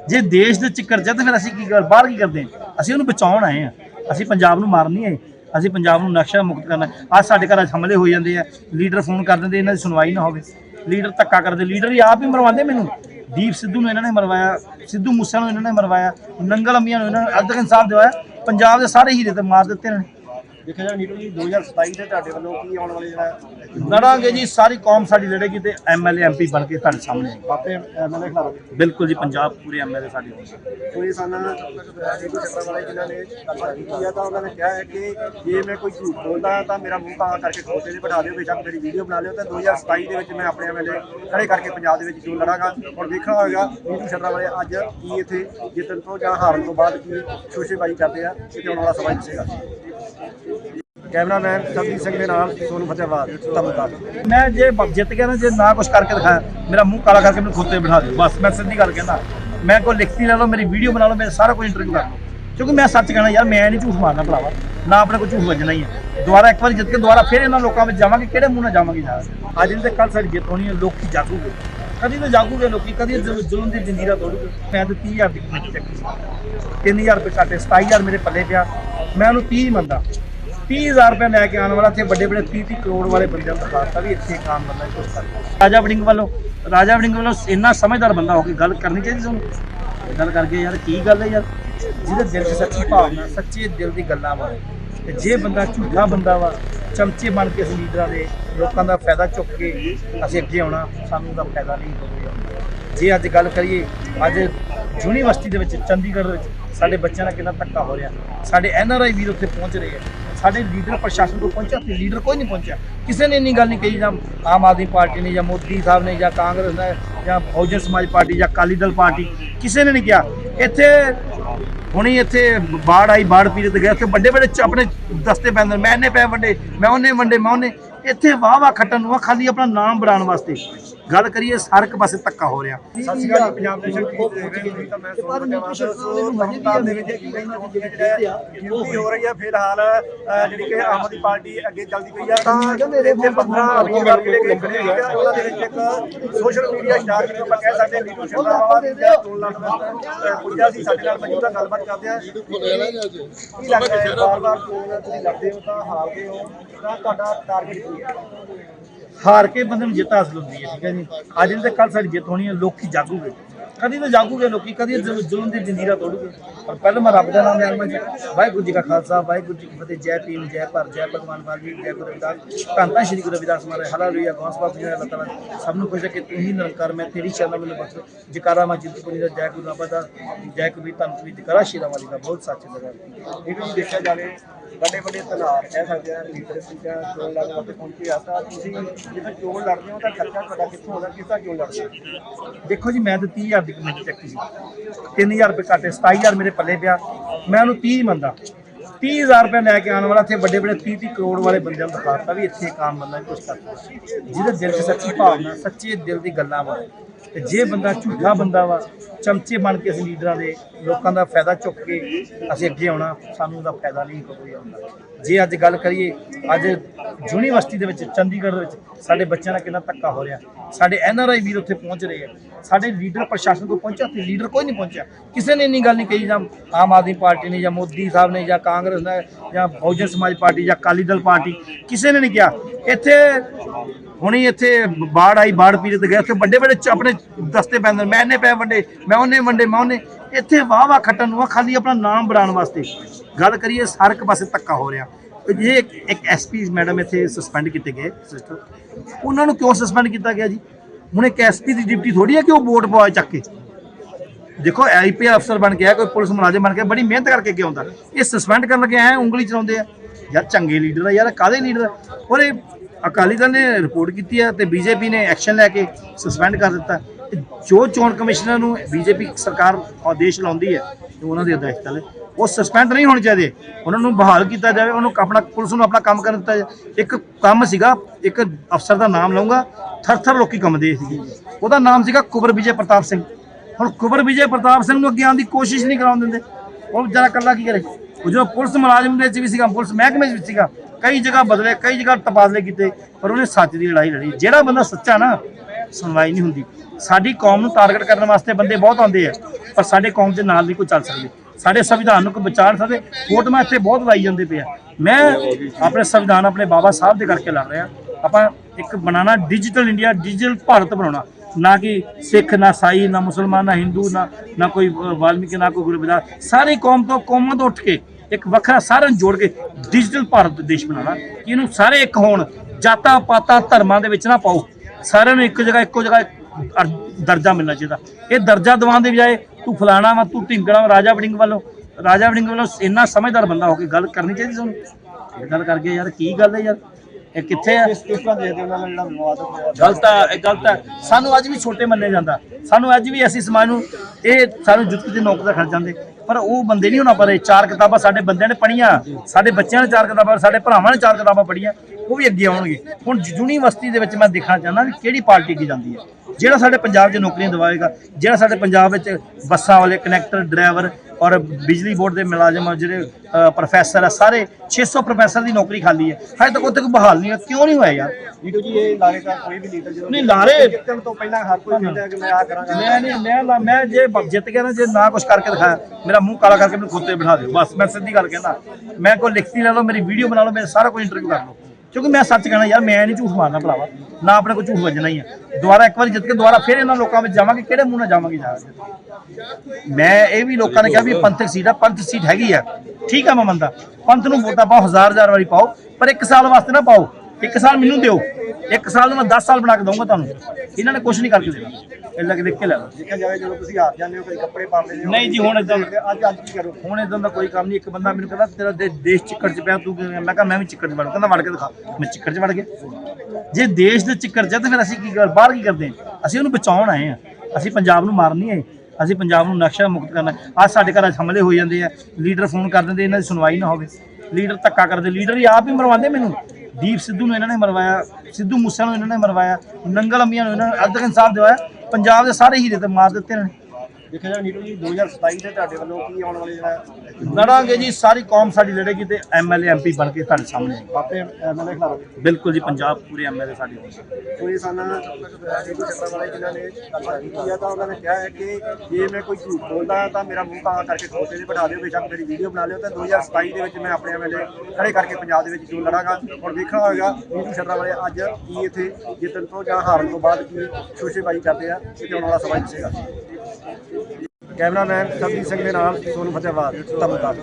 ਜੇ ਦੇਸ਼ ਦੇ ਚਿੱਕੜ ਚ ਤਾਂ ਫਿਰ ਅਸੀਂ ਕੀ ਕਰ ਬਾਹਰ ਕੀ ਕਰਦੇ ਹਾਂ? ਅਸੀਂ ਉਹਨੂੰ ਬਚਾਉਣ ਆਏ ਆ ਅਸੀਂ ਪੰਜਾਬ ਨੂੰ ਮਾਰਨ ਨਹੀਂ ਆਏ। ਅਸੀਂ ਪੰਜਾਬ ਨੂੰ ਨਕਸ਼ਾ ਮੁਕਤ ਕਰਨਾ ਅੱਜ ਸਾਡੇ ਘਰਾਂ 'ਚ ਹਮਲੇ ਹੋ ਜਾਂਦੇ ਆ। ਲੀਡਰ ਫੋਨ ਕਰ ਦਿੰਦੇ ਇਹਨਾਂ ਦੀ ਸੁਣਵਾਈ ਨਾ ਹੋਵੇ। ਲੀਡਰ ਧੱਕਾ ਕਰਦੇ। ਲੀਡਰ ਹੀ ਆਪ ਹੀ ਮਰਵਾਉਂਦੇ ਮੈਨੂੰ। ਦੀਪ ਸਿੱਧੂ ਨੂੰ ਇਹਨਾਂ ਨੇ ਮਰਵਾਇਆ, ਸਿੱਧੂ ਮੂਸੇ ਨੂੰ ਇਹਨਾਂ ਨੇ ਮਰਵਾਇਆ, ਨੰਗਲ ਅੰਮੀਆਂ ਨੂੰ ਇਹਨਾਂ ਨੇ ਅੱਜ ਤੱਕ ਇਨਸਾਫ ਦਿਵਾਇਆ, ਪੰਜਾਬ ਦੇ ਸਾਰੇ ਹੀਰੇ ਤੇ ਮਾਰ ਦਿੱਤੇ ਨੇ। ਦੇਖਿਆ ਜਾਵੇ ਨੀਟੂ ਜੀ 2027 ਦੇ ਤੁਹਾਡੇ ਵੱਲੋਂ ਕੀ ਆਉਣ ਵਾਲੇ ਜਿਹੜਾ ਲੜਾਂਗੇ ਜੀ ਸਾਰੀ ਕੌਮ ਸਾਡੀ ਲੜੇਗੀ ਤੇ ਐਮਐਲਏ ਐਮਪੀ ਬਣ ਕੇ ਤੁਹਾਡੇ ਸਾਹਮਣੇ ਆਏਗੀ। ਬਾਪੇ ਐਮਐਲਏ ਖਿਲਾਰੋਗੇ ਬਿਲਕੁਲ ਜੀ ਪੰਜਾਬ ਪੂਰੇ ਐਮਐਲਏ ਸਾਡੇ ਹੋਣਗੇ ਕੋਈ ਸਨ ਚੱਕਰ ਵਾਲੇ ਜਿਨ੍ਹਾਂ ਨੇ ਗੱਲਬਾਤ ਕੀਤੀ ਆ ਤਾਂ ਉਹਨਾਂ ਨੇ ਕਿਹਾ ਹੈ ਕਿ ਜੇ ਮੈਂ ਕੋਈ ਝੂਠ ਬੋਲਦਾ ਹਾਂ ਤਾਂ ਮੇਰਾ ਮੂੰਹ ਤਾਂ ਕਰਕੇ ਖੋਤੇ ਦੇ ਬਿਠਾ ਦਿਓ ਬੇਸ਼ੱਕ ਮੇਰੀ ਵੀਡੀਓ ਬਣਾ ਲਿਓ। ਤਾਂ 2027 ਦੇ ਵਿੱਚ ਮੈਂ ਆਪਣੇ ਐਮਐਲਏ ਖੜੇ ਕਰਕੇ ਪੰਜਾਬ ਦੇ ਵਿੱਚ ਜੋ ਲੜਾਂਗਾ ਹੁਣ ਦੇਖਣਾ ਹੋਵੇਗਾ ਨੀਟੂ ਚੱਕਰ ਵਾਲੇ ਅੱਜ ਕੀ ਇੱਥੇ ਜਿੱਤਣ ਤੋਂ ਜਾਂ ਹਾਰਨ ਤੋਂ ਬਾਅਦ ਕੀ ਸ਼ੋਸ਼ੇਬਾਜ਼ੀ ਕਰਦੇ ਆ ਇਹ ਆਉਣ ਵਾਲਾ ਸਮਾਂ ਹੀ ਦੱਸੇਗਾ ਕੈਮਰਾਮੈਨ ਸਤਜੀਤ ਸਿੰਘ ਦੇ ਨਾਲ ਸੋਨੂੰ ਫਤਿਹਵਾਦ ਧੰਨਵਾਦ ਮੈਂ ਜੇ ਜਿੱਤ ਗਿਆ ਨਾ, ਜੇ ਨਾ ਕੁਝ ਕਰਕੇ ਦਿਖਾਇਆ, ਮੇਰਾ ਮੂੰਹ ਕਾਲਾ ਕਰਕੇ ਮੈਨੂੰ ਖੋਤੇ ਬਿਠਾ ਦਿਓ। ਬਸ, ਮੈਂ ਸਿੱਧੀ ਗੱਲ ਕਹਿੰਦਾ, ਮੈਂ ਕੋਈ ਲਿਖਤੀ ਲੈ ਲਓ, ਮੇਰੀ ਵੀਡੀਓ ਬਣਾ ਲਓ ਮੇਰਾ ਸਾਰਾ ਕੁਝ ਇੰਟਰਵਿਊ ਕਰ ਲਓ ਕਿਉਂਕਿ ਮੈਂ ਸੱਚ ਕਹਿਣਾ, ਯਾਰ, ਮੈਂ ਨਹੀਂ ਝੂਠ ਮਾਰਨਾ ਭਰਾਵਾ। ਨਾ ਆਪਣੇ ਕੋਲ ਝੂਠ ਵੱਜਣਾ ਹੀ ਹੈ। ਦੁਬਾਰਾ ਇੱਕ ਵਾਰੀ ਜਿੱਤ ਕੇ, ਦੁਬਾਰਾ ਫਿਰ ਇਹਨਾਂ ਲੋਕਾਂ ਵਿੱਚ ਜਾਵਾਂਗੇ, ਕਿਹੜੇ ਮੂੰਹ ਨਾਲ ਜਾਵਾਂਗੇ ਯਾਰ? ਅੱਜ ਨਹੀਂ ਤੇ ਕੱਲ ਸਾਡੀ ਜਿੱਤ ਹੋਣੀ ਹੈ, ਲੋਕੀ ਜਾਗੂਗੇ। ਕਦੀ ਤਾਂ ਜਾਗੂਗੇ ਲੋਕੀ, ਕਦੀ ਜ਼ੁ- ਜ਼ੁਲਮ ਦੀ ਜੰਜੀਰਾਂ ਤੋੜੂਗੇ। ਮੈਂ ਤਾਂ 30000 ਦੀ ਕਮੇਟੀ ਚੱਕੀ ਸੀ। 3000 ਰੁਪਏ ਕੱਟੇ 27000 ਮੇਰੇ ਪੱਲੇ ਪਿਆ। ਮੈਂ ਉਹਨੂੰ 30 ਮੰਨਦਾ। 30000 ਰੁਪਏ ਲੈ ਕੇ ਆਉਣ ਵਾਲਾ ਇੱਥੇ ਵੱਡੇ ਵੱਡੇ 30 30 ਕਰੋੜ ਵਾਲੇ ਬੰਦਿਆਂ ਨੂੰ ਦਿਖਾਤਾ ਵੀ ਇੱਥੇ ਕੰਮ ਬੰਦਾ ਕੁਝ ਕਰਦਾ ਰਾਜਾ ਵੜਿੰਗ ਵੱਲੋਂ, ਰਾਜਾ ਵੜਿੰਗ ਵੱਲੋਂ ਇੰਨਾ ਸਮਝਦਾਰ ਬੰਦਾ ਹੋ ਕੇ ਗੱਲ ਕਰਨੀ ਚਾਹੀਦੀ ਤੁਹਾਨੂੰ ਗੱਲ ਕਰਕੇ ਯਾਰ ਕੀ ਗੱਲ ਹੈ ਯਾਰ? ਜਿਹਦੇ ਦਿਲ 'ਚ ਸੱਚੀ ਭਾਵਨਾ, ਸੱਚੇ ਦਿਲ ਦੀ ਗੱਲਾਂ ਵਾ। ਤੇ ਜੇ ਬੰਦਾ ਝੂਠਾ ਬੰਦਾ ਵਾ, ਚਮਚੇ ਬਣ ਕੇ ਅਸੀਂ ਲੀਡਰਾਂ ਦੇ ਲੋਕਾਂ ਦਾ ਫਾਇਦਾ ਚੁੱਕ ਕੇ ਅਸੀਂ ਅੱਗੇ ਆਉਣਾ, ਸਾਨੂੰ ਉਹਦਾ ਫਾਇਦਾ ਨਹੀਂ ਹੋਵੇਗਾ ਜੇ ਅੱਜ ਗੱਲ ਕਰੀਏ, ਅੱਜ ਯੂਨੀਵਰਸਿਟੀ ਦੇ ਵਿੱਚ, ਚੰਡੀਗੜ੍ਹ ਵਿੱਚ ਸਾਡੇ ਬੱਚਿਆਂ ਨਾਲ ਕਿੰਨਾ ਧੱਕਾ ਹੋ ਰਿਹਾ। ਸਾਡੇ ਐੱਨ ਆਰ ਆਈ ਵੀਰ ਉੱਥੇ ਪਹੁੰਚ ਰਹੇ ਆ। ਸਾਡੇ ਲੀਡਰ ਪ੍ਰਸ਼ਾਸਨ ਕੋਲ ਪਹੁੰਚਿਆ ਤੇ ਲੀਡਰ ਕੋਈ ਨਹੀਂ ਪਹੁੰਚਿਆ। ਕਿਸੇ ਨੇ ਇੰਨੀ ਗੱਲ ਨਹੀਂ ਕਹੀ ਜਾਂ ਆਮ ਆਦਮੀ ਪਾਰਟੀ ਨੇ ਜਾਂ ਮੋਦੀ ਸਾਹਿਬ ਨੇ ਜਾਂ ਕਾਂਗਰਸ ਨੇ ਜਾਂ ਬਹੁਜਨ ਸਮਾਜ ਪਾਰਟੀ ਜਾਂ ਅਕਾਲੀ ਦਲ ਪਾਰਟੀ, ਕਿਸੇ ਨੇ ਨਹੀਂ ਕਿਹਾ। ਇੱਥੇ ਹੁਣੀ ਇੱਥੇ ਬਾੜ ਆਈ, ਬਾੜ ਪੀੜਤ ਗਏ, ਉੱਥੇ ਵੱਡੇ ਵੱਡੇ ਆਪਣੇ ਦਸਤੇ ਪੈਂਦੇ ਮੈਂ ਇਹਨੇ ਪੈ ਵੰਡੇ, ਮੈਂ ਉਹਨੇ ਵੰਡੇ, ਮੈਂ ਉਹਨੇ। ਇੱਥੇ ਵਾਹ ਵਾਹ ਖੱਟਣ ਨੂੰ ਖਾਲੀ ਆਪਣਾ ਨਾਮ ਬਣਾਉਣ ਵਾਸਤੇ। ਗੱਲ ਕਰੀਏ ਹਰ ਇੱਕ ਪਾਸੇ ਧੱਕਾ ਹੋ ਰਿਹਾ। ਸਤਿ ਸ਼੍ਰੀ ਅਕਾਲ ਪੰਜਾਬ ਦੇਖ ਰਹੇ ਹੋ ਤਾਂ ਮੈਂ ਸੋਨੂੰ ਫਤਿਹਵਾਦ ਸੋ ਤਰਨਤਾਰਨ ਦੇ ਵਿੱਚ ਕੀ ਕਹਿੰਦਾ ਜੀ ਜਿਹੜਾ ਗਿਣਤੀ ਹੋ ਰਹੀ ਹੈ ਫਿਲਹਾਲ ਅਹ, ਜਿਹੜੀ ਕਿ ਆਮ ਆਦਮੀ ਪਾਰਟੀ ਅੱਗੇ ਚੱਲਦੀ ਪਈ ਆ। ਤਾਂ ਇੱਥੇ 15 ਉਮੀਦਵਾਰ ਜਿਹੜੇ ਕਿ ਖੜੇ ਹੋਏ ਆ ਉਹਨਾਂ ਦੇ ਵਿੱਚ ਇੱਕ ਸੋਸ਼ਲ ਮੀਡੀਆ ਸਟਾਰ ਜਿਹਨੂੰ ਆਪਾਂ ਕਹਿ ਸਕਦੇ ਹਾਂ ਨੀਟੂ ਸ਼ਰਮਾ ਵਾਲਾ ਵੀ ਜਿਹੜਾ ਚੋਣ ਲੜਨ ਵਾਸਤੇ ਅਹ, ਪੁੱਜਿਆ ਸੀ ਸਾਡੇ ਨਾਲ ਮੌਜੂਦਾ ਗੱਲਬਾਤ ਕਰਦੇ ਆ। ਕੀ ਲੱਗਦਾ ਹੈ ਬਾਰ-ਬਾਰ ਤੁਸੀਂ ਲੜਦੇ ਹੋ ਤਾਂ ਹਾਰਦੇ ਹੋ ਤਾਂ ਤੁਹਾਡਾ ਟਾਰਗੇਟ ਕੀ ਹੈ? ਹਾਰ ਕੇ ਬੰਦੇ ਨੂੰ ਜਿੱਤ ਹਾਸਲ ਹੁੰਦੀ ਹੈ, ਠੀਕ ਹੈ ਜੀ? ਅੱਜ ਨਹੀਂ ਤੇ ਕੱਲ ਸਾਡੀ ਜਿੱਤ ਹੋਣੀ ਹੈ, ਲੋਕੀ ਜਾਗੂਗੇ। ਕਦੀ ਤਾਂ ਜਾਗੂਗੇ ਲੋਕੀ, ਕਦੀ ਜ਼ੁ- ਜ਼ੁਲਮ ਦੀ ਜੰਜੀਰਾਂ ਤੋੜੂਗੇ। ਪਰ ਪਹਿਲਾਂ ਮੈਂ ਰੱਬ ਦਾ ਨਾਮ ਲੈਣਾ ਜੀ ਵਾਹਿਗੁਰੂ ਜੀ ਕਾ ਖਾਲਸਾ, ਵਾਹਿਗੁਰੂ ਜੀ ਕੀ ਫਤਿਹ, ਜੈ ਭੀਮ, ਜੈ ਭਰ ਜੈ ਭਗਵਾਨ ਵਾਲਮੀਕ ਜੈ ਗੁਰੂ ਰਵਿਦਾਸ ਧੰਨ ਸ਼੍ਰੀ ਗੁਰੂ ਰਵਿਦਾਸ ਮਹਾਰਾਜ, ਹਾਲੇਲੂਇਆ ਗੌਸ ਬਾਬੂ ਜੀ ਅੱਲਾਹ ਤਾਲਾ ਸਭ ਨੂੰ ਖੁਸ਼ ਹੈ ਕਿ ਤੂੰ ਹੀ ਨਿਰੰਕਾਰ ਮੈਂ ਤੇਰੀ ਸ਼ਰਨ ਮੈਨੂੰ ਬਖਸ਼ ਜਕਾਰਾ ਮੈਂ ਚਿੰਤਪੁਰੀ ਦਾ, ਜੈ ਗੁਰੂ ਰਾਬਾ ਦਾ, ਜੈ ਕਬੀਰ ਧੰਨ ਕਬੀਰ ਜਕਾਰਾ ਸ਼ੇਰਾ ਵਾਲੀ ਦਾ, ਬਹੁਤ ਸੱਚ ਜਗ੍ਹਾ ਇਹ ਵੀ ਦੇਖਿਆ ਜਾਵੇ ਵੱਡੇ ਵੱਡੇ ਤਨਾਰ ਕਹਿ ਸਕਦੇ ਆ ਲੀਡਰ ਸੀਗਾ, ਚੋਣ ਲੜਨ ਵਾਸਤੇ ਪਹੁੰਚੇ ਆ। ਤਾਂ ਤੁਸੀਂ ਜਿੱਥੇ ਚੋਣ ਲੜਦੇ ਹੋ, ਤਾਂ ਖਰਚਾ ਤੁਹਾਡਾ ਕਿੱਥੋਂ ਹੋਣਾ ਕਿਸ ਤਰ੍ਹਾਂ ਲੜਦੇ ਦੇਖੋ ਜੀ, ਮੈਂ ਤਾਂ 30000 ਦੀ ਕਮੇਟੀ ਚੱਕੀ ਸੀ। 3000 ਰੁਪਏ ਕੱਟੇ 27000 ਮੇਰੇ ਪੱਲੇ ਪਿਆ। ਮੈਂ ਉਹਨੂੰ 30 ਮੰਦਾ 30000 ਰੁਪਏ ਲੈ ਕੇ ਆਉਣ ਵਾਲਾ ਇੱਥੇ ਵੱਡੇ ਵੱਡੇ 30 30 ਕਰੋੜ ਵਾਲੇ ਬੰਦਿਆਂ ਨੂੰ ਦਿਖਾਤਾ ਵੀ ਇੱਥੇ ਕੰਮ ਬੰਦਾ ਕੁਝ ਕਰਦਾ ਜਿਹਦੇ ਦਿਲ 'ਚ ਸੱਚੀ ਭਾਵਨਾ, ਸੱਚੇ ਦਿਲ ਦੀ ਗੱਲਾਂ ਵਾ। ਤੇ ਜੇ ਬੰਦਾ ਝੂਠਾ ਬੰਦਾ ਵਾ, ਚਮਚੇ ਬਣ ਕੇ ਅਸੀਂ ਲੀਡਰਾਂ ਦੇ ਲੋਕਾਂ ਦਾ ਫਾਇਦਾ ਚੁੱਕ ਕੇ ਅਸੀਂ ਅੱਗੇ ਆਉਣਾ, ਸਾਨੂੰ ਉਹਦਾ ਫਾਇਦਾ ਨਹੀਂ ਕੋਈ ਆਉਂਦਾ। ਜੇ ਅੱਜ ਗੱਲ ਕਰੀਏ, ਅੱਜ ਯੂਨੀਵਰਸਿਟੀ ਦੇ ਵਿੱਚ, ਚੰਡੀਗੜ੍ਹ ਦੇ ਵਿੱਚ ਸਾਡੇ ਬੱਚਿਆਂ ਦਾ ਕਿੰਨਾ ਧੱਕਾ ਹੋ ਰਿਹਾ। ਸਾਡੇ ਐਨ ਆਰ ਆਈ ਵੀਰ ਉੱਥੇ ਪਹੁੰਚ ਰਹੇ ਆ। ਸਾਡੇ ਲੀਡਰ ਪ੍ਰਸ਼ਾਸਨ ਕੋਲ ਪਹੁੰਚਿਆ ਤੇ ਲੀਡਰ ਕੋਈ ਨਹੀਂ ਪਹੁੰਚਿਆ। ਕਿਸੇ ਨੇ ਇੰਨੀ ਗੱਲ ਨਹੀਂ ਕਹੀ, ਜਾਂ ਆਮ ਆਦਮੀ ਪਾਰਟੀ ਨੇ, ਜਾਂ ਮੋਦੀ ਸਾਹਿਬ ਨੇ, ਜਾਂ ਕਾਂਗਰਸ ਨੇ, ਜਾਂ ਬਹੁਜਨ ਸਮਾਜ ਪਾਰਟੀ, ਜਾਂ ਅਕਾਲੀ ਦਲ ਪਾਰਟੀ, ਕਿਸੇ ਨੇ ਨਹੀਂ ਕਿਹਾ। ਇੱਥੇ ਹੁਣੇ ਇੱਥੇ ਬਾੜ ਆਈ, ਬਾੜ ਪੀੜਤ ਗਏ। ਉੱਥੇ ਵੱਡੇ ਵੱਡੇ ਆਪਣੇ ਦਸਤੇ ਪੈਂਦੇ ਮੈਂ ਇਹਨੇ ਪੈ ਵੰਡੇ, ਮੈਂ ਉਹਨੇ ਵੰਡੇ, ਮੈਂ ਉਹਨੇ ਇੱਥੇ ਵਾਹ ਵਾਹ ਖੱਟਣ ਨੂੰ ਆ, ਖਾਲੀ ਆਪਣਾ ਨਾਮ ਬਣਾਉਣ ਵਾਸਤੇ। ਗੱਲ ਕਰੀਏ, ਹਰ ਇੱਕ ਪਾਸੇ ਧੱਕਾ ਹੋ ਰਿਹਾ। ਇਹ ਇੱਕ ਇੱਕ ਐਸਪੀ ਮੈਡਮ ਇੱਥੇ ਸਸਪੈਂਡ ਕੀਤੇ ਗਏ। ਸਿਸਟਰ ਉਹਨਾਂ ਨੂੰ ਕਿਉਂ ਸਸਪੈਂਡ ਕੀਤਾ ਗਿਆ ਜੀ? ਹੁਣ ਇੱਕ ਐਸਪੀ ਦੀ ਡਿਊਟੀ ਥੋੜੀ ਹੈ ਕਿ ਉਹ ਵੋਟ ਪਵਾਏ ਚੱਕ ਕੇ? ਦੇਖੋ ਆਈਪੀਐਲ ਅਫਸਰ ਬਣ ਗਿਆ ਕੋਈ ਪੁਲਿਸ ਮੁਲਾਜ਼ਮ ਬਣ ਗਿਆ ਬੜੀ ਮਿਹਨਤ ਕਰਕੇ ਅੱਗੇ ਆਉਂਦਾ? ਇਹ ਸਸਪੈਂਡ ਕਰਨ ਲੱਗੇ ਆਏ ਉਂਗਲੀ ਚਲਾਉਂਦੇ ਆ। ਯਾਰ ਚੰਗੇ ਲੀਡਰ ਆ, ਯਾਰ ਕਾਦੇ ਲੀਡਰ ਆ? ਔਰ ਇਹ ਅਕਾਲੀ ਦਲ ਨੇ ਰਿਪੋਰਟ ਕੀਤੀ ਹੈ ਤੇ ਬੀਜੇਪੀ ਨੇ ਐਕਸ਼ਨ ਲੈ ਕੇ ਸਸਪੈਂਡ ਕਰ ਦਿੱਤਾ। ਤੇ ਜੋ ਚੋਣ ਕਮਿਸ਼ਨਰ ਨੂੰ ਬੀਜੇਪੀ ਸਰਕਾਰ ਆਦੇਸ਼ ਲਾਉਂਦੀ ਹੈ ਉਹਨਾਂ ਦੀ ਹਦਾਇਤ ਤਲੇ ਉਹ ਸਸਪੈਂਡ ਨਹੀਂ ਹੋਣੇ ਚਾਹੀਦੇ। ਉਹਨਾਂ ਨੂੰ ਬਹਾਲ ਕੀਤਾ ਜਾਵੇ, ਉਹਨੂੰ ਆਪਣਾ ਪੁਲਿਸ ਨੂੰ ਆਪਣਾ ਕੰਮ ਕਰਨ ਦਿੱਤਾ ਜਾਵੇ। ਇੱਕ ਕੰਮ ਸੀਗਾ, ਇੱਕ ਅਫਸਰ ਦਾ ਨਾਮ ਲਵਾਂਗਾ ਥਰ ਥਰ ਲੋਕੀ ਕੰਮਦੇ ਸੀਗੇ। ਉਹਦਾ ਨਾਮ ਸੀਗਾ ਕੁਬਰ ਵਿਜੇ ਪ੍ਰਤਾਪ ਸਿੰਘ। ਹੁਣ ਕੁਬਰ ਵਿਜੇ ਪ੍ਰਤਾਪ ਸਿੰਘ ਨੂੰ ਅੱਗੇ ਆਉਣ ਦੀ ਕੋਸ਼ਿਸ਼ ਨਹੀਂ ਕਰਾਉਣ ਦਿੰਦੇ। ਉਹ ਵਿਚਾਰਾ ਇਕੱਲਾ ਕੀ ਕਰੇ? ਉਹ ਜੋ ਪੁਲਿਸ ਮੁਲਾਜ਼ਮ ਦੇ ਵਿੱਚ ਵੀ ਸੀਗਾ, ਪੁਲਿਸ ਮਹਿਕਮੇ ਵਿੱਚ ਵੀ ਸੀਗਾ ਕਈ ਜਗ੍ਹਾ ਬਦਲੇ, ਕਈ ਜਗ੍ਹਾ ਤਬਾਦਲੇ ਕੀਤੇ, ਪਰ ਉਹਨੇ ਸੱਚ ਦੀ ਲੜਾਈ ਲੜੀ। ਜਿਹੜਾ ਬੰਦਾ ਸੱਚਾ ਨਾ, ਸੁਣਵਾਈ ਨਹੀਂ ਹੁੰਦੀ। ਸਾਡੀ ਕੌਮ ਨੂੰ ਟਾਰਗੇਟ ਕਰਨ ਵਾਸਤੇ ਬੰਦੇ ਬਹੁਤ ਆਉਂਦੇ ਆ, ਪਰ ਸਾਡੇ ਕੌਮ ਦੇ ਨਾਲ ਨਹੀਂ ਕੋਈ ਚੱਲ ਸਕਦੇ। ਸਾਡੇ ਸੰਵਿਧਾਨ ਨੂੰ ਕੋਈ ਬਚਾ ਸਕਦੇ, ਵੋਟ ਮੈਂ ਇੱਥੇ ਬਹੁਤ ਵਾਈ ਜਾਂਦੇ ਪਿਆ ਮੈਂ ਆਪਣੇ ਸੰਵਿਧਾਨ ਆਪਣੇ ਬਾਬਾ ਸਾਹਿਬ ਦੇ ਕਰਕੇ ਲੜ ਰਿਹਾ। ਆਪਾਂ ਇੱਕ ਬਣਾਣਾ ਡਿਜੀਟਲ ਇੰਡੀਆ ਡਿਜੀਟਲ ਭਾਰਤ ਬਣਾਉਣਾ। ਨਾ ਕਿ ਸਿੱਖ, ਨਾ ਸਾਈ, ਨਾ ਮੁਸਲਮਾਨ, ਨਾ ਹਿੰਦੂ, ਨਾ ਨਾ ਕੋਈ ਵਾਲਮੀਕੀ, ਨਾ ਕੋਈ ਗੁਰੂ ਰਵਿਦਾਸ ਸਾਰੀ ਕੌਮ ਤੋਂ, ਕੌਮਾਂ ਤੋਂ ਉੱਠ ਕੇ ਇੱਕ ਵੱਖਰਾ ਸਾਰਿਆਂ ਨੂੰ ਜੋੜ ਕੇ ਡਿਜੀਟਲ ਭਾਰਤ ਦੇਸ਼ ਬਣਾਉਣਾ। ਕਿ ਇਹਨੂੰ ਸਾਰੇ ਇੱਕ ਹੋਣ, ਜਾਤਾਂ, ਪਾਤਾਂ, ਧਰਮਾਂ ਦੇ ਵਿੱਚ ਨਾ ਪਾਓ। ਸਾਰਿਆਂ ਨੂੰ ਇੱਕ ਜਗ੍ਹਾ, ਇੱਕੋ ਜਗ੍ਹਾ ਅਰ- ਦਰਜਾ ਮਿਲਣਾ ਚਾਹੀਦਾ। ਇਹ ਦਰਜਾ ਦਿਵਾਉਣ ਦੇ ਬਜਾਏ ਤੂੰ ਫਲਾਣਾ ਵਾ, ਤੂੰ ਢਿੰਗੜਾ ਵਾ, ਰਾਜਾ ਵੜਿੰਗ ਵੱਲੋਂ, ਰਾਜਾ ਵੜਿੰਗ ਵੱਲੋਂ ਇੰਨਾ ਸਮਝਦਾਰ ਬੰਦਾ ਹੋ ਕੇ ਗੱਲ ਕਰਨੀ ਚਾਹੀਦੀ ਸਾਨੂੰ ਇਹ ਗੱਲ ਕਰਕੇ ਯਾਰ ਕੀ ਗੱਲ ਹੈ ਯਾਰ? ਇਹ ਕਿੱਥੇ ਆ? ਕਿਸ ਕਿਸ ਤਰ੍ਹਾਂ ਦੇਖਦੇ ਉਹਨਾਂ ਨਾਲ ਜਿਹੜਾ ਵਿਵਾਦ ਹੋਇਆ ਗਲਤ ਹੈ ਇਹ ਗਲਤ ਹੈ ਸਾਨੂੰ ਅੱਜ ਵੀ ਛੋਟੇ ਮੰਨਿਆ ਜਾਂਦਾ। ਸਾਨੂੰ ਅੱਜ ਵੀ ਅਸੀਂ ਸਮਾਜ ਨੂੰ ਇਹ ਸਾਨੂੰ ਜੁੱਤੀ ਦੇ ਨੌਕ ਦਾ ਖੜ ਜਾਂਦੇ। ਪਰ ਉਹ ਬੰਦੇ ਨਹੀਂ ਹੋਣਾ ਪਰ ਇਹ ਚਾਰ ਕਿਤਾਬਾਂ ਸਾਡੇ ਬੰਦਿਆਂ ਨੇ ਪੜ੍ਹੀਆਂ। ਸਾਡੇ ਬੱਚਿਆਂ ਨੇ ਚਾਰ ਕਿਤਾਬਾਂ ਸਾਡੇ ਭਰਾਵਾਂ ਨੇ ਚਾਰ ਕਿਤਾਬਾਂ ਪੜ੍ਹੀਆਂ। ਉਹ ਵੀ ਅੱਗੇ ਆਉਣਗੇ। ਹੁਣ ਯੂਨੀਵਰਸਿਟੀ ਦੇ ਵਿੱਚ ਮੈਂ ਦੇਖਣਾ ਚਾਹੁੰਦਾ ਵੀ ਕਿਹੜੀ ਪਾਰਟੀ ਅੱਗੇ ਜਾਂਦੀ ਹੈ। ਜਿਹੜਾ ਸਾਡੇ ਪੰਜਾਬ 'ਚ ਨੌਕਰੀਆਂ ਦਿਵਾਏਗਾ ਜਿਹੜਾ ਸਾਡੇ ਪੰਜਾਬ ਵਿੱਚ ਬੱਸਾਂ ਵਾਲੇ ਕਨੈਕਟਰ ਡਰਾਈਵਰ ਔਰ ਬਿਜਲੀ ਬੋਰਡ ਦੇ ਮੁਲਾਜ਼ਮ ਜਿਹੜੇ ਪ੍ਰੋਫੈਸਰ ਆ ਸਾਰੇ 600 ਪ੍ਰੋਫੈਸਰ ਦੀ ਨੌਕਰੀ ਖਾਲੀ ਹੈ। ਹਜੇ ਤੱਕ ਉੱਥੇ ਕੋਈ ਬਹਾਲ ਨਹੀਂ ਹੋਇਆ। ਕਿਉਂ ਨਹੀਂ ਹੋਇਆ ਯਾਰ? ਨੀਟੂ ਜੀ ਇਹ ਲਾਰੇਗਾ ਕੋਈ ਵੀ ਲੀਡਰ ਜਦੋਂ ਨਹੀਂ, ਲਾਰੇ- ਜਿੱਤਣ ਤੋਂ ਪਹਿਲਾਂ ਹਰ ਕੋਈ ਕਹਿੰਦਾ ਕਿ ਮੈਂ ਆ ਕਰਾਂਗਾ। ਮੈਂ ਨਹੀਂ ਮੈਂ ਮੈਂ ਜੇ ਜਿੱਤ ਗਿਆ ਨਾ ਜੇ ਨਾ ਕੁਝ ਕਰਕੇ ਦਿਖਾਇਆ ਮੇਰਾ ਮੂੰਹ ਕਾਲਾ ਕਰਕੇ ਮੈਨੂੰ ਖੋਤੇ ਬਿਠਾ ਦਿਓ। ਬਸ ਮੈਂ ਸਿੱਧੀ ਗੱਲ ਕਹਿੰਦਾ। ਮੈਂ ਕੋਈ ਲਿਖਤੀ ਲੈ ਲਓ ਮੇਰੀ ਵੀਡੀਓ ਬਣਾ ਲਓ ਮੇਰੇ ਸਾਰਾ ਕੁਝ ਇੰਟਰਵਿਊ ਕਰ ਲਓ ਕਿਉਂਕਿ ਮੈਂ ਸੱਚ ਕਹਿਣਾ ਯਾਰ, ਮੈਂ ਨਹੀਂ ਝੂਠ ਮਾਰਨਾ ਭਰਾਵਾ। ਨਾ ਆਪਣੇ ਕੋਲ ਝੂਠ ਵੱਜਣਾ ਹੀ ਹੈ ਦੁਬਾਰਾ ਇੱਕ ਵਾਰੀ ਜਿੱਤ ਕੇ ਦੁਬਾਰਾ ਫਿਰ ਇਹਨਾਂ ਲੋਕਾਂ ਵਿੱਚ ਜਾਵਾਂਗੇ, ਕਿਹੜੇ ਮੂੰਹ ਨਾਲ ਜਾਵਾਂਗੇ ਜਾ ਮੈਂ ਇਹ ਵੀ ਲੋਕਾਂ ਨੇ ਕਿਹਾ ਵੀ ਪੰਥਕ ਸੀਟ ਆ ਪੰਥ ਸੀਟ ਹੈਗੀ ਆ। ਠੀਕ ਆ ਮੈਂ ਮੰਨਦਾ ਪੰਥ ਨੂੰ ਵੋਟਾਂ ਪਾਓ ਹਜ਼ਾਰ ਹਜ਼ਾਰ ਵਾਰੀ ਪਾਓ, ਪਰ ਇੱਕ ਸਾਲ ਵਾਸਤੇ ਨਾ ਪਾਓ। ਇੱਕ ਸਾਲ ਮੈਨੂੰ ਦਿਓ। ਇੱਕ ਸਾਲ ਨੂੰ ਮੈਂ 10 ਸਾਲ ਬਣਾ ਕੇ ਦਊਂਗਾ ਤੁਹਾਨੂੰ। ਇਹਨਾਂ ਨੇ ਕੁਝ ਨਹੀਂ ਕਰਕੇ ਦੇਣਾ। ਇਹ ਲੱਗ ਦੇਖ ਕੇ ਲੈ ਲਓ। ਦੇਖਿਆ ਜਾਵੇ ਜਦੋਂ ਤੁਸੀਂ ਹਾਰ ਜਾਂਦੇ ਹੋ ਕਈ ਕੱਪੜੇ ਪਾਉਂਦੇ ਹੋ ਨਹੀਂ ਜੀ, ਹੁਣ ਏਦਾਂ- ਅੱਜ ਅੱਜ ਕੀ ਕਰੋ? ਹੁਣ ਇਦਾਂ ਦਾ ਕੋਈ ਕੰਮ ਨਹੀਂ। ਇੱਕ ਬੰਦਾ ਮੈਨੂੰ ਕਹਿੰਦਾ ਤੇਰਾ ਦੇਸ਼ ਚਿੱਕੜ ਚ ਪਿਆ ਤੂੰ? ਮੈਂ ਕਿਹਾ ਮੈਂ ਵੀ ਚਿੱਕੜ ਚ ਵੜ ਕਹਿੰਦਾ ਵੜ ਕੇ ਦਿਖਾ। ਮੈਂ ਚਿੱਕੜ ਚ ਵੜ ਗਿਆ। ਜੇ ਦੇਸ਼ ਦੇ ਚਿੱਕੜ ਚ ਤੇ ਫਿਰ ਅਸੀਂ ਕੀ ਕਰ ਬਾਹਰ ਕੀ ਕਰਦੇ ਹਾਂ ਅਸੀਂ ਉਹਨੂੰ ਬਚਾਉਣ ਆਏ ਆ। ਅਸੀਂ ਪੰਜਾਬ ਨੂੰ ਮਾਰਨ ਨਹੀਂ ਆਏ। ਅਸੀਂ ਪੰਜਾਬ ਨੂੰ ਨਕਸ਼ਾ ਮੁਕਤ ਕਰਨਾ। ਅੱਜ ਸਾਡੇ ਘਰਾਂ 'ਚ ਹਮਲੇ ਹੋ ਜਾਂਦੇ ਆ। ਲੀਡਰ ਫੋਨ ਕਰ ਦਿੰਦੇ ਇਹਨਾਂ ਦੀ ਸੁਣਵਾਈ ਨਾ ਹੋਵੇ। ਲੀਡਰ ਧੱਕਾ ਕਰਦੇ। ਲੀਡਰ ਹੀ ਆਪ ਹੀ ਮਰਵਾਉਂਦੇ ਮੈਨੂੰ। ਦੀਪ ਸਿੱਧੂ ਨੂੰ ਇਹਨਾਂ ਨੇ ਮਰਵਾਇਆ, ਸਿੱਧੂ ਮੂਸੇ ਨੂੰ ਇਹਨਾਂ ਨੇ ਮਰਵਾਇਆ, ਨੰਗਲ ਅੰਮੀਆਂ ਨੂੰ ਇਹਨਾਂ ਨੇ ਅੱਧ ਇਨਸਾਫ ਦਿਵਾਇਆ, ਪੰਜਾਬ ਦੇ ਸਾਰੇ ਹੀਰੇ ਤੇ ਮਾਰ ਦਿੱਤੇ ਇਹਨਾਂ ਨੇ। ਦੇਖਿਆ ਜਾਵੇ ਨੀਟੂ ਜੀ 2027 ਦੇ ਤੁਹਾਡੇ ਵੱਲੋਂ ਕੀ ਆਉਣ ਵਾਲੇ ਜਿਹੜਾ ਲੜਾਂਗੇ ਜੀ ਸਾਰੀ ਕੌਮ ਸਾਡੀ ਲੜੇਗੀ ਤੇ ਐਮਐਲਏ ਐਮਪੀ ਬਣ ਕੇ ਤੁਹਾਡੇ ਸਾਹਮਣੇ। ਆਪੇ ਐਮਐਲਏ ਖਿਲਾਰੋਗੇ ਬਿਲਕੁਲ ਜੀ ਪੰਜਾਬ ਪੂਰੇ ਐਮਐਲਏ ਸਾਡੇ ਹੋਣਗੇ ਕੋਈ ਸਨ ਇਹ ਚੱਕਰ ਵਾਲੇ ਜਿਨ੍ਹਾਂ ਨੇ ਗੱਲ ਕੀਤੀ ਆ ਤਾਂ ਉਹਨਾਂ ਨੇ ਕਿਹਾ ਹੈ ਕਿ ਜੇ ਮੈਂ ਕੋਈ ਝੂਠ ਬੋਲਦਾ ਤਾਂ ਮੇਰਾ ਮੂੰਹ ਕਾਲਾ ਕਰਕੇ ਖੋਤੇ 'ਤੇ ਬਿਠਾ ਦਿਓ ਬੇਸ਼ੱਕ ਮੇਰੀ ਵੀਡੀਓ ਬਣਾ ਲਿਓ। ਤਾਂ 2027 ਦੇ ਵਿੱਚ ਮੈਂ ਆਪਣੇ ਐਮਐਲਏ ਖੜੇ ਕਰਕੇ ਪੰਜਾਬ ਦੇ ਵਿੱਚ ਜੋ ਲੜਾਂਗਾ। ਹੁਣ ਦੇਖਣਾ ਹੋਵੇਗਾ ਨੀਟੂ ਸ਼ਰਮਾ ਵਾਲੇ ਅੱਜ ਕੀ ਇੱਥੇ ਜਿੱਤਣ ਤੋਂ ਜਾਂ ਹਾਰਨ ਤੋਂ ਬਾਅਦ ਕੀ ਸ਼ੋਸ਼ੇਬਾਜ਼ੀ ਕਰਦੇ ਆ ਇਹ ਆਉਣ ਵਾਲਾ ਸਮਾਂ ਹੀ ਦੱਸੇਗਾ ਕੈਮਰਾਮੈਨ ਸਰਦੀਪ ਸਿੰਘ ਦੇ ਨਾਲ ਸੋਨੂੰ ਫਤਿਹਵਾਦ ਧੰਨਵਾਦ।